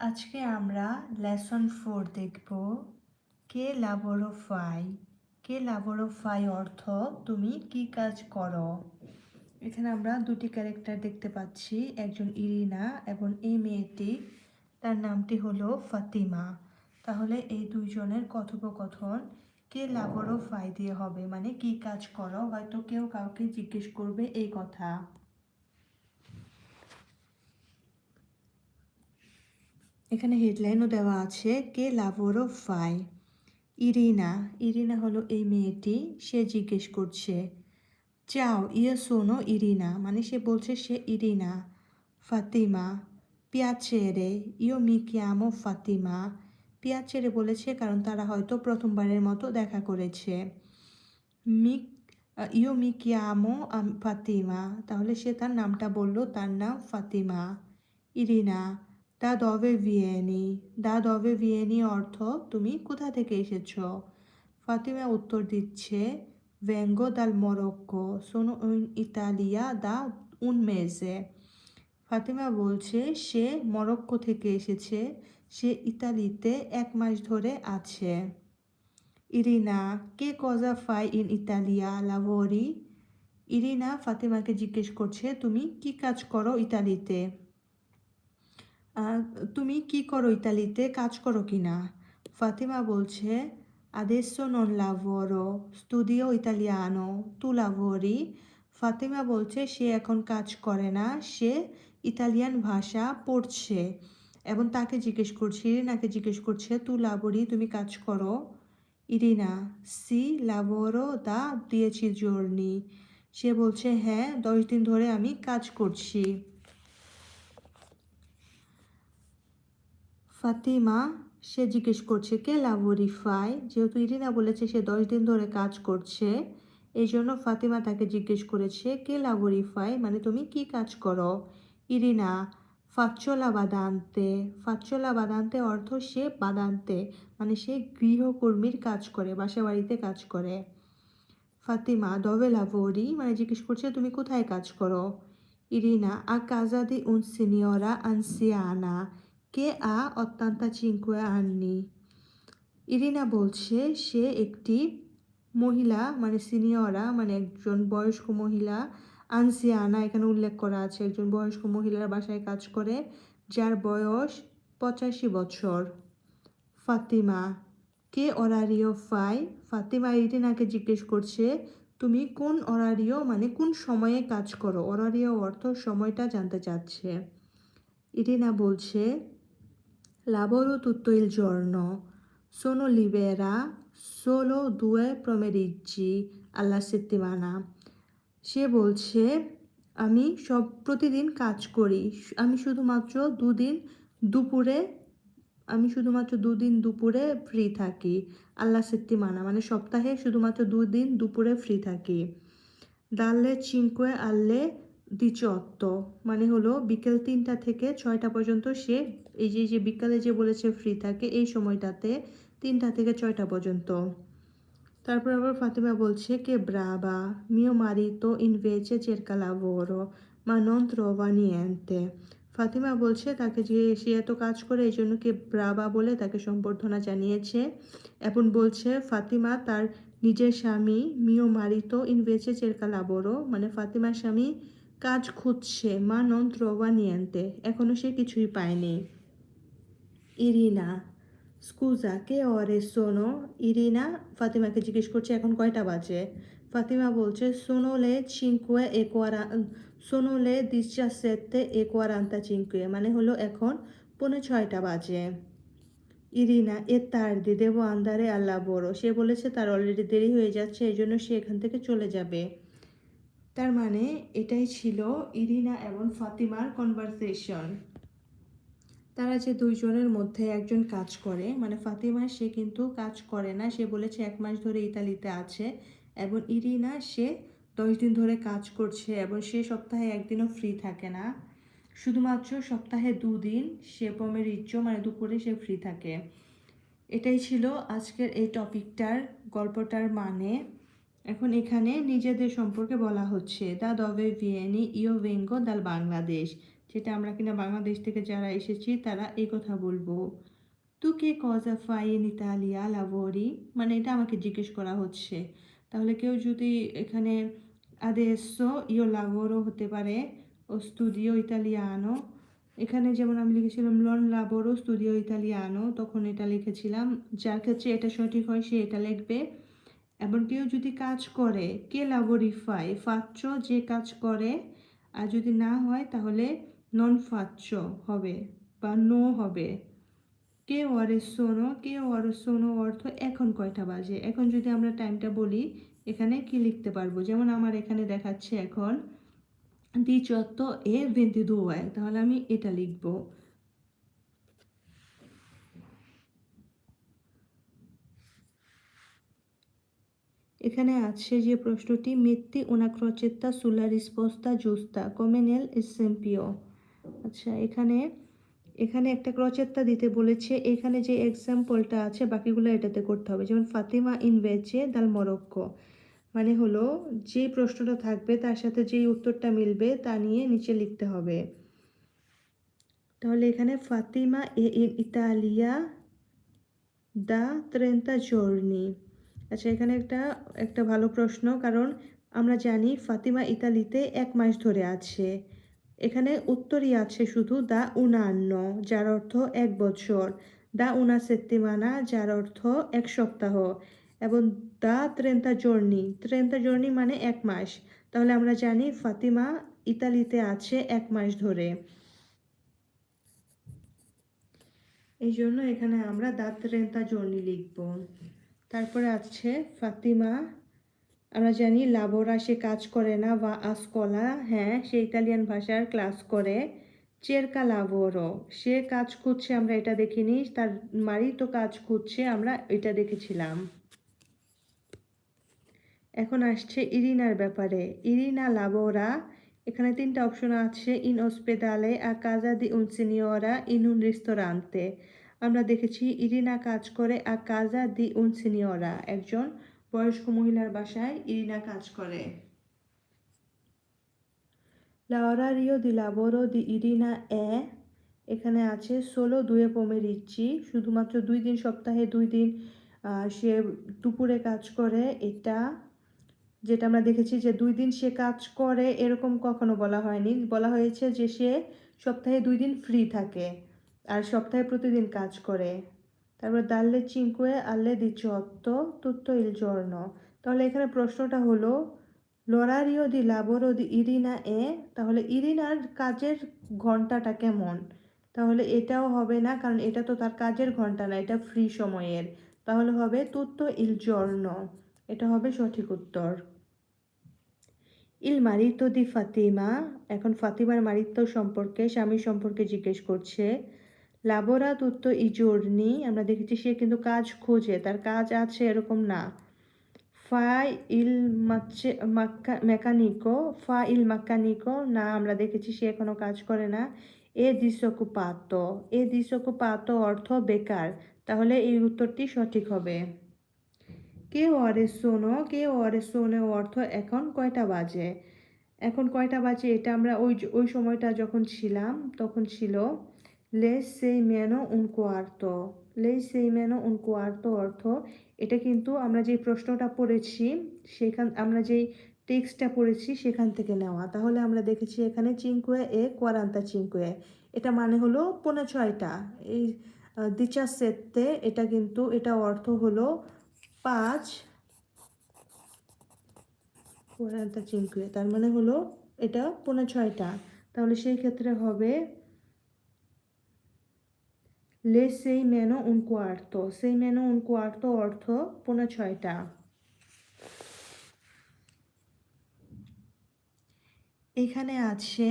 আজকে আমরা lesson four দেখব, কে লাবরো ফাই কে লাবরো ফাই অর্থ তুমি কি কাজ করো? এখানে আমরা দুটি ক্যারেক্টার দেখতে পাচ্ছি, একজন ইরিনা এবং এই মেয়েটি। তার নামটি হলো ফাতিমা। তাহলে এই দুইজনের কথোপকথন, কে লাবরো ফাই দিয়ে হবে? মানে কি কাজ করো? হয়তো কেউ কাউকে জিজ্ঞেস করবে এই কথা। এখানে হেডলাইনও দেওয়া আছে, কে লাভোরো ফাই ইরিনা ইরিনা হলো এই মেয়েটি, সে জিজ্ঞেস করছে, চাও ইয়ে শোনো ইরিনা। মানে সে বলছে, সে ইরিনা, ফাতিমা। পিয়াচেরে ইও মি কিয়ামো ফাতিমা। পিয়াচেরে বলেছে, কারণ তারা হয়তো প্রথমবারের মতো দেখা করেছে। মি ইও মি কিয়ামো ফাতিমা। তাহলে সে তার নামটা বলল, তার নাম ফাতিমা। ইরিনা দা দবে ভিয়েনি? দা দবে ভিয়েনি অর্থ তুমি কোথা থেকে এসেছ? ফাতিমা উত্তর দিচ্ছে, ভেঙ্গো দাল মরক্কো, সোনো ইতালিয়া দা উন মেজে। ফাতিমা বলছে, সে মরক্কো থেকে এসেছে, সে ইতালিতে এক মাস ধরে আছে। ইরিনা, কে কজা ফাই ইন ইতালিয়া, লাভরি? ইরিনা ফাতিমাকে জিজ্ঞেস করছে, তুমি কি কাজ করো ইতালিতে? তুমি কি করো ইতালিতে? কাজ করো কি না? ফাতিমা বলছে, adesso নন lavoro, studio ইতালিয়ানো তু lavori? ফাতিমা বলছে, সে এখন কাজ করে না, সে ইতালিয়ান ভাষা পড়ছে এবং তাকে জিজ্ঞেস করছে, ইরিনাকে জিজ্ঞেস করছে তু লাবরি তুমি কাজ করো? ইরিনা সি লাভরো দা দিয়েছি জর্নি সে বলছে হ্যাঁ দশ দিন ধরে আমি কাজ করছি। ফাতিমা, সে জিজ্ঞেস করছে, কে লাভরিফাই যেহেতু ইরিনা বলেছে সে দশ দিন ধরে কাজ করছে, এই জন্য ফাতিমা তাকে জিজ্ঞেস করেছে, কে লাভরিফাই মানে তুমি কি কাজ করো? ইরিনা ফাচ্চলা বাদান্তে। ফাচ্চলা বাদান্তে অর্থ সে বাদান্তে মানে সে গৃহকর্মীর কাজ করে বাসা বাড়িতে কাজ করে। ফাতিমা দবে লাভরি মানে জিজ্ঞেস করছে, তুমি কোথায় কাজ করো? ইরিনা আ কাজাদি উন সিনিয়রা আনসিয়ানা। কে আ অত্যন্ত চিঙ্কুয়া আননি। ইরিনা বলছে, সে একটি মহিলা মানে সিনিয়রা মানে একজন বয়স্ক মহিলা, আনসিয়ানা এখানে উল্লেখ করা আছে। একজন বয়স্ক মহিলার বাসায় কাজ করে, যার বয়স পঁচাশি বছর। ফাতিমা, কে অরারিও ফাই? ফাতিমা ইরিনাকে জিজ্ঞেস করছে, তুমি কোন অরারিও মানে কোন সময়ে কাজ করো? অরারিও অর্থ সময়টা জানতে চাচ্ছে। ইরিনা বলছে lavoro tutto il giorno. Sono libera, solo due pomeriggi alla settimana. সে বলছে আমি সব প্রতিদিন কাজ করি আমি শুধুমাত্র দুদিন দুপুরে আমি শুধুমাত্র দুদিন দুপুরে ফ্রি থাকি আল্লাহ সেত্তিমানা মানে সপ্তাহে শুধুমাত্র দুদিন দুপুরে ফ্রি থাকি দাল্লে চিনকুয়ে আল্লে দ্বিচত্ব মানে হলো বিকেল তিনটা থেকে ছয়টা পর্যন্ত সে, এই যে যে বিকালে যে বলেছে ফ্রি থাকে, এই সময়টাতে তিনটা থেকে ছয়টা পর্যন্ত। তারপর আবার ফাতিমা বলছে, কে ব্রাবা মিও মারিতো ইনভেচে চেরকা lavoro মা non trova niente ফাতিমা বলছে, তাকে যে সে এত কাজ করে, এই জন্য কে ব্রাবা বলে তাকে সম্বর্ধনা জানিয়েছে। এখন বলছে, ফাতিমা তার নিজের স্বামী মিও মারিতো ইনভেচে চেরকা lavoro মানে ফাতিমার স্বামী কাজ খুঁজছে মা নন ত্রোবা এখনও সে কিছুই পায়নি। ইরিনা, স্কুজা, কে অরে সোনো? ইরিনা, ফাতিমাকে জিজ্ঞেস করছে, এখন কয়টা বাজে? ফাতিমা বলছে, সোনোলে চিঙ্কুয়ে একোয়ারা সোনোলে দিশা সেতে একোয়ারান্তা চিঙ্কুয়ে মানে হলো এখন পৌনে ছয়টা বাজে। ইরিনা, এ তার দি দেব আন্দারে আল্লাহ বড়। সে বলেছে, তার অলরেডি দেরি হয়ে যাচ্ছে এই জন্য সে এখান থেকে চলে যাবে। তার মানে এটাই ছিল ইরিনা এবং ফাতিমার কনভারসেশন তারা যে দুইজনের মধ্যে একজন কাজ করে মানে ফাতিমা সে কিন্তু কাজ করে না, সে বলেছে এক মাস ধরে ইতালিতে আছে এবং ইরিনা সে দশ দিন ধরে কাজ করছে এবং সে সপ্তাহে একদিনও ফ্রি থাকে না। শুধুমাত্র সপ্তাহে দুদিন সে পমেরিচ্চ মানে দুপুরে সে ফ্রি থাকে। এটাই ছিল আজকের এই টপিকটার গল্পটার মানে। এখন এখানে নিজেদের সম্পর্কে বলা হচ্ছে। দা দবে ভিয়েনি ইও ভেঙ্গো দাল বাংলাদেশ। যেটা আমরা কিনা বাংলাদেশ থেকে যারা এসেছি, তারা এই কথা বলব। তু কে কজা ফাই ইন ইতালিয়া লাভোরি? মানে এটা আমাকে জিজ্ঞেস করা হচ্ছে। তাহলে কেউ যদি এখানে adesso io lavoro হতে পারে, ও স্টুডিও ইতালিয়ানো। এখানে যেমন আমি লিখেছিলাম, লন লাবোরো স্টুডিও ইতালিয়ানো। তখন এটা লিখেছিলাম, যার ক্ষেত্রে এটা সঠিক হয় সে এটা লিখবে। এবং কেউ যদি কাজ করে, কে লাবোরিফাই ফাচ্চ যে কাজ করে? আর যদি না হয়, তাহলে নন ফাচ্চ হবে বা নো হবে। কে ওয়ারে সোনো, কে ওয়ারে সোনো অর্থ এখন কয়টা বাজে? এখন যদি আমরা টাইমটা বলি, এখানে কি লিখতে পারব? যেমন আমার এখানে দেখাচ্ছে এখন diciotto e 22 তাহলে আমি এটা লিখব। এখানে আছে যে প্রশ্নটি una crocetta sulla risposta giusta come nel আচ্ছা এখানে এখানে একটা ক্রচেত্তা দিতে বলেছে। এখানে যে এক্সাম্পলটা আছে, বাকিগুলো এটাতে করতে হবে। যেমন, ফাতিমা ইনভেচে দাল মরক্কো। মানে হলো, যে প্রশ্নটা থাকবে, তার সাথে যেই উত্তরটা মিলবে, তা নিয়ে নিচে লিখতে হবে। তাহলে এখানে, ফাতিমা এ ইন ইতালিয়া দা ত্রেন্তা জর্নি। আচ্ছা এখানে একটা একটা ভালো প্রশ্ন, কারণ আমরা জানি ফাতিমা ইতালিতে এক মাস ধরে আছে। এখানে উত্তরই আছে শুধু দা উনান্ন, যার অর্থ এক বছর। দা উনা সেত্তিমানা, যার অর্থ এক সপ্তাহ। এবং দা ত্রেন্তা জর্নি ত্রেন্তা জর্নি মানে এক মাস। তাহলে আমরা জানি ফাতিমা ইতালিতে আছে এক মাস ধরে। এই জন্য এখানে আমরা দা ত্রেন্তা জর্নি লিখব। তারপরে আছে ফাতিমা। আমরা জানি লাবোরা সে কাজ করে না, বা আসকলা হ্যাঁ সে ইতালিয়ান ভাষার ক্লাস করে। চেরকা লাবোরো, সে কাজ খুঁজছে, আমরা এটা দেখিনি। তার মারি তো কাজ খুঁজছে, আমরা এটা দেখেছিলাম। এখন আসছে ইরিনার ব্যাপারে। ইরিনা লাবোরা, এখানে তিনটা অপশন আছে, ইন ওসপেদালে, আর কাজা দি উন সিনিয়রা ইন উন রেস্তোরান্তে আমরা দেখেছি ইরিনা কাজ করে আর কাজা দি উন সিনিয়রা একজন বয়স্ক মহিলার বাসায় ইরিনা কাজ করে। লাওরারিও দি লাবোরো দি ইরিনা এ এখানে আছে ষোলো দুয়ে পমেরিচ্ছি শুধুমাত্র দুই দিন সপ্তাহে দুই দিন সে দুপুরে কাজ করে। এটা যেটা আমরা দেখেছি যে দুই দিন সে কাজ করে, এরকম কখনো বলা হয়নি। বলা হয়েছে যে সে সপ্তাহে দুই দিন ফ্রি থাকে। আর সপ্তাহে প্রতিদিন কাজ করে। তারপর দাল্লে চিঙ্কুয়ে আল্লে দি চত্ত তুত্ত ইল জর্ণ। তাহলে এখানে প্রশ্নটা হলো, লরারিও দি লাবোরো দি ইরিনা এ? তাহলে ইরিনার কাজের ঘন্টাটা কেমন? তাহলে এটাও হবে না, কারণ এটা তো তার কাজের ঘণ্টা না, এটা ফ্রি সময়ের। তাহলে হবে তুত্ত ইল জর্ণ। এটা হবে সঠিক উত্তর। ইল মারিত দি ফাতিমা। এখন ফাতিমার মারিত্ব সম্পর্কে, স্বামী সম্পর্কে জিজ্ঞেস করছে লাবোরা তুত্ত ইজোর্নি আমরা দেখেছি সে কিন্তু কাজ খোঁজে, তার কাজ আছে এরকম না। ফা ইল মাচ্ছে মেকানিকো ফা ইল মাক্কানিকো না, আমরা দেখেছি সে এখনও কাজ করে না। এ দিশকুপাত এ দিশকুপাত অর্থ বেকার, তাহলে এই উত্তরটি সঠিক হবে। কে ওয়ারে সোনো কে ওয়ারে সোনো অর্থ এখন কয়টা বাজে? এখন কয়টা বাজে? এটা আমরা ওই ওই সময়টা যখন ছিলাম, তখন ছিল লে সেই মেনো উন কোয়ার্তো। লে সেই মেনো উন কোয়ার্তো অর্থ, এটা কিন্তু আমরা যে প্রশ্নটা পড়েছি, সেখান, আমরা যেই টেক্সটটা পড়েছি সেখান থেকে নেওয়া। তাহলে আমরা দেখেছি এখানে চিঙ্কুয়ে এ, কোয়ারান্তা চিঙ্কুয়ে এটা মানে হলো পৌনে ছয়টা। এই দিচা সেতে এটা কিন্তু, এটা অর্থ হলো পাঁচ কোয়ারান্তা চিঙ্কুয়ে তার মানে হলো এটা পৌনে ছয়টা। তাহলে সেই ক্ষেত্রে হবে লে সেই মেনো উন কোয়ার্তো। সেই মেনো উন কোয়ার্তো অর্থ পৌনে ছয়টা। এখানে আছে,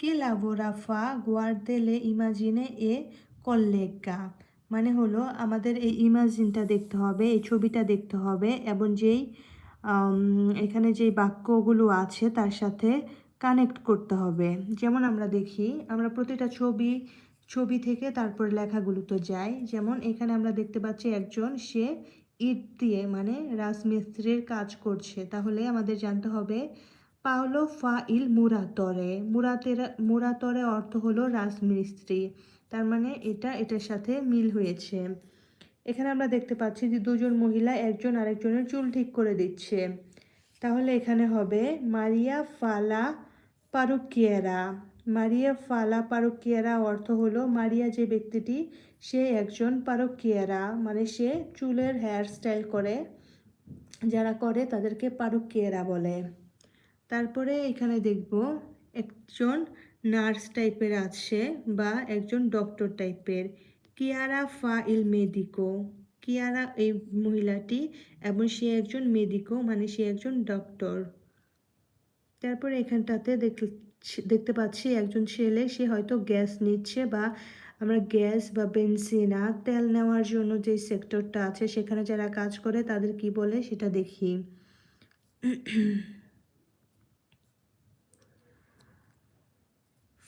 কে লাবোরাফা গুয়ার্দেলে ইমাজিনে এ কল্লেগা? মানে হলো আমাদের এই ইমাজিনটা দেখতে হবে, এই ছবিটা দেখতে হবে, এবং যেই এখানে যেই বাক্যগুলো আছে তার সাথে কানেক্ট করতে হবে। যেমন আমরা দেখি, আমরা প্রতিটা ছবি ছবি থেকে তারপর লেখাগুলো তো যাই যেমন এখানে আমরা দেখতে পাচ্ছি একজন, সে ইট দিয়ে মানে রাজমিস্ত্রির কাজ করছে। তাহলে আমাদের জানতে হবে, পাওলো ফা ইল মুরাতরে। মুরাতেরা, মুরাতরে অর্থ হলো রাজমিস্ত্রি। তার মানে এটা, এটার সাথে মিল হয়েছে। এখানে আমরা দেখতে পাচ্ছি যে দুজন মহিলা একজন আরেকজনের চুল ঠিক করে দিচ্ছে। তাহলে এখানে হবে মারিয়া ফালা পারুকিয়েরা। মারিয়া ফালা পারুকিয়েরা অর্থ হলো মারিয়া যে ব্যক্তিটি, সে একজন পারুকিয়েরা। মানে সে চুলের হেয়ার স্টাইল করে, যারা করে তাদেরকে পারুকিয়েরা বলে। তারপরে এখানে দেখব একজন নার্স টাইপের আছে বা একজন ডক্টর টাইপের। কিয়ারা ফা ইল মেদিকো। কিয়ারা এই মহিলাটি এবং সে একজন মেদিকো মানে সে একজন ডক্টর। তারপরে এখানটাতে দেখ- দেখতে পাচ্ছি একজন ছেলে, সে হয়তো গ্যাস নিচ্ছে বা আমরা গ্যাস বা বেনসিনা তেল নেওয়ার জন্য যে সেক্টরটা আছে, সেখানে যারা কাজ করে তাদের কি বলে সেটা দেখি।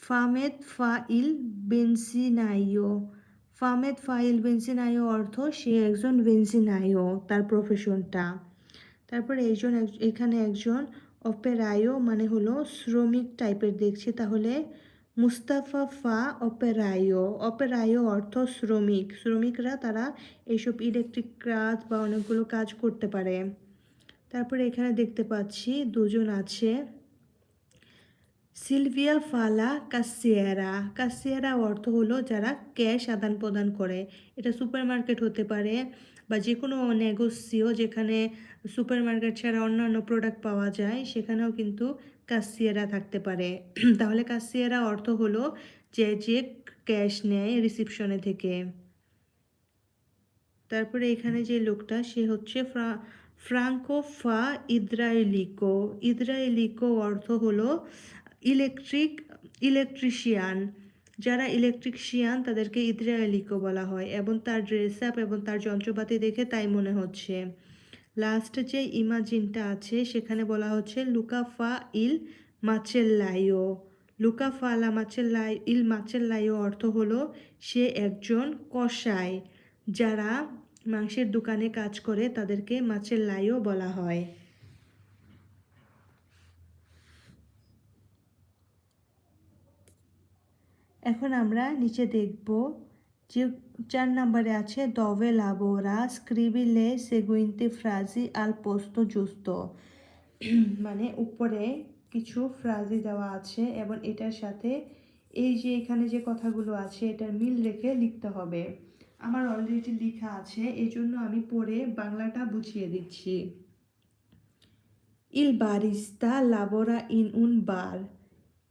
ফামেদ ফাইল বেনসিনাইও। ফামেদ ফাইল বেনসিনাইও অর্থ সে একজন বেনসিনাইও, তার প্রফেশনটা তারপরে একজন, এক- এখানে একজন অপেরায়ো মানে হলো শ্রমিক টাইপের দেখছি, তাহলে মুস্তাফা ফা অপেরায়ো। অপেরায়ো অর্থ শ্রমিক। শ্রমিকরা তারা এইসব ইলেকট্রিক কাজ বা অনেকগুলো কাজ করতে পারে। তারপরে এখানে দেখতে পাচ্ছি দুজন আছে। সিলভিয়া ফালা কাসিয়ারা। কাসিয়ারা অর্থ হলো যারা ক্যাশ আদান প্রদান করে। এটা সুপার মার্কেট হতে পারে। বা যে কোনো নেগোসিও যেখানে সুপারমার্কেট ছাড়া অন্যান্য প্রোডাক্ট পাওয়া যায়, সেখানেও কিন্তু কাসিয়ারা থাকতে পারে। তাহলে কাসিয়ারা অর্থ হলো যে যে ক্যাশ নেয় রিসিপশনে থেকে। তারপরে এখানে যে লোকটা, সে হচ্ছে ফ্রা, ফ্রাঙ্কো ফা ইদ্রায়েলিকো ইদ্রায়েলিকো অর্থ হলো ইলেকট্রিক, ইলেকট্রিশিয়ান। যারা ইলেকট্রিশিয়ান, তাদেরকে ইদ্রায়েলিকো বলা হয় এবং তার ড্রেস আপ এবং তার যন্ত্রপাতি দেখে তাই মনে হচ্ছে। লাস্ট যে ইমাজিনটা আছে, সেখানে বলা হচ্ছে লুকাফা ইল মাচেল্লাইও। লুকাফা লা লাই ইল মাছের লাইও অর্থ হলো, সে একজন কসাই যারা মাংসের দোকানে কাজ করে, তাদেরকে মাছের লাইও বলা হয়। এখন আমরা নিচে দেখব যে চার নম্বরে আছে দবে লাবোরা স্ক্রিবিলে সেগুইন্তে, ফ্রাজি, আল পোস্ত, জুস্ত। মানে উপরে কিছু ফ্রাজি দেওয়া আছে এবং এটার সাথে এই যে এখানে যে কথাগুলো আছে, এটার মিল রেখে লিখতে হবে। আমার অলরেডি লেখা আছে এই জন্য আমি পড়ে বাংলাটা বুঝিয়ে দিচ্ছি। ইল বারিস্তা লাবোরা ইন উন বার।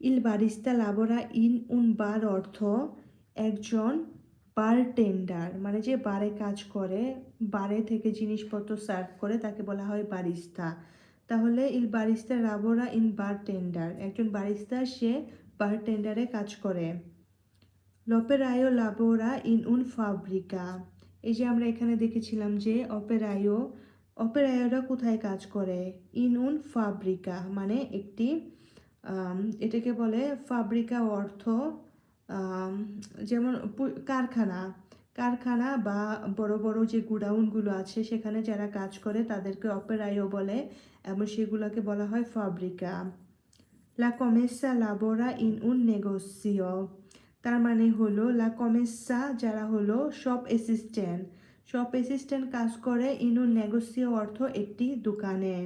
ইল বারিস্তা লাবোরা ইন উন বার অর্থ একজন বারটেন্ডার মানে যে বারে কাজ করে বারে থেকে জিনিসপত্র সার্ভ করে, তাকে বলা হয় বারিস্তা তাহলে ইল বারিস্তা লাবোরা ইন বারটেন্ডার একজন বারিস্তা সে বারটেন্ডারে কাজ করে। লপেরায়ো লাবোরা ইন উন ফাব্রিকা এই যে আমরা এখানে দেখেছিলাম যে অপেরায়ো অপেরায়োরা কোথায় কাজ করে? ইন উন ফাব্রিকা মানে একটি এটাকে বলে ফাব্রিকা অর্থ যেমন কারখানা। কারখানা বা বড় বড় যে গুডাউনগুলো আছে, সেখানে যারা কাজ করে, তাদেরকে অপেরায়ো বলে এবং সেগুলোকে বলা হয় ফাব্রিকা লা কমেসা লাবোরা ইন উন নেগোসিও তার মানে হলো লা কমেসা যারা হলো শপ অ্যাসিস্ট্যান্ট শপ অ্যাসিস্ট্যান্ট কাজ করে ইন উন নেগোসিও অর্থ একটি দোকানে।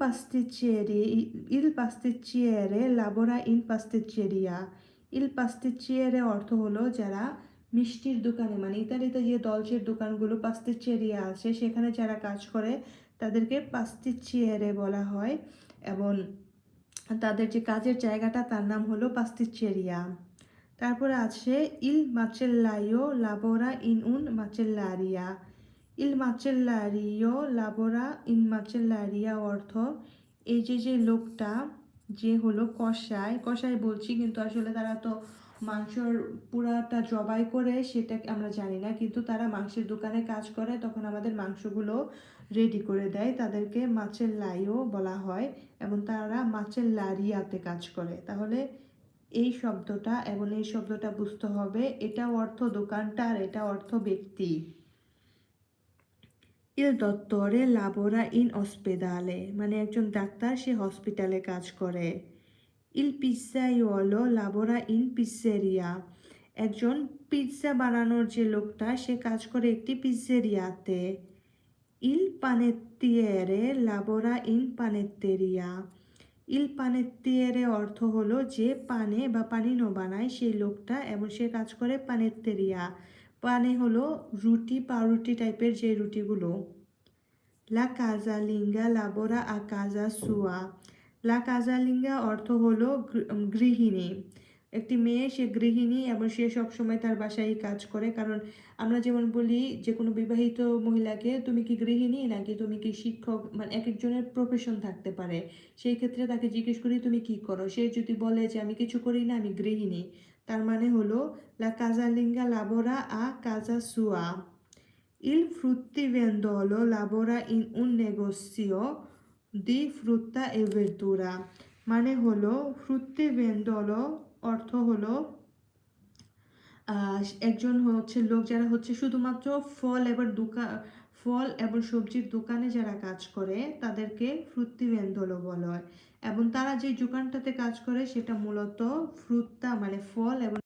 পাস্তিচিয়েরি ইল পাস্তিচিয়েরে লাবোরা ইন পাস্তিচেরিয়া ইল পাস্তিচিয়েরে অর্থ হলো যারা মিষ্টির দোকানে মানে ইতালিতে যে দলচের দোকানগুলো পাস্তিচেরিয়া আছে, সেখানে যারা কাজ করে, তাদেরকে পাস্তিচিয়েরে বলা হয় এবং তাদের যে কাজের জায়গাটা, তার নাম হলো পাস্তিচেরিয়া তারপরে আছে ইল মাচেল্লাইও লাবোরা ইন উন মাচেল্লারিয়া ইল মাচেল্লারিও লাবোরা ইন মাচেল্লারিয়া অর্থ এই যে যে লোকটা, যে হলো কষায় কষায় বলছি কিন্তু আসলে তারা তো মাংসর পুরাটা জবাই করে সেটা আমরা জানি না, কিন্তু তারা মাংসের দোকানে কাজ করে, তখন আমাদের মাংসগুলো রেডি করে দেয়। তাদেরকে মাছের লাইও বলা হয় এবং তারা মাছের লারিয়াতে কাজ করে। তাহলে এই শব্দটা এবং এই শব্দটা বুঝতে হবে, এটা অর্থ দোকানটা আর এটা অর্থ ব্যক্তি। Il dottore lavora in ospedale মানে একজন ডাক্তার সে হসপিটালে কাজ করে। Il pizzaiolo lavora in pizzeria একজন পিৎজা বানানোর যে লোকটা, সে কাজ করে একটি পিজ্জেরিয়াতে Il panettiere lavora in panetteria ইল পানেত্তিয়েরে অর্থ হলো যে পানে বা পানি পানিনো বানায় সেই লোকটা এবং সে কাজ করে পানেত্তেরিয়া। পানে হলো রুটি, পাউরুটি টাইপের যে রুটিগুলো। লা কাজালিঙ্গা লাবোরা আ কাজা সুয়া। লা কাজালিঙ্গা অর্থ হলো গৃহিণী। একটি মেয়ে, সে গৃহিণী এবং সে সবসময় তার বাসায় কাজ করে। কারণ আমরা যেমন বলি যে কোনো বিবাহিত মহিলাকে তুমি কি গৃহিণী নাকি তুমি কি শিক্ষক মানে এক একজনের প্রফেশন থাকতে পারে। সেই ক্ষেত্রে তাকে জিজ্ঞেস করি, তুমি কি করো? সে যদি বলে যে, আমি কিছু করি না, আমি গৃহিণী। তার মানে হলো, লা কাজা লিঙ্গা লাবোরা আ কাজা সুয়া। ইল ফ্রুত্তি হলো লাবোরা ইন উন নেগোসিও দি ফ্রুত্তা এভেরতুরা মানে হলো, ফ্রুত্তি ভেন্দল অর্থ হলো একজন হচ্ছে লোক যারা হচ্ছে শুধুমাত্র ফল এবং দোকান ফল এবং সবজির দোকানে যারা কাজ করে, তাদেরকে ফ্রুত্তি বলা হয়। এবং তারা যে দোকানটাতে কাজ করে সেটা মূলত ফ্রুত্তা মানে ফল এবং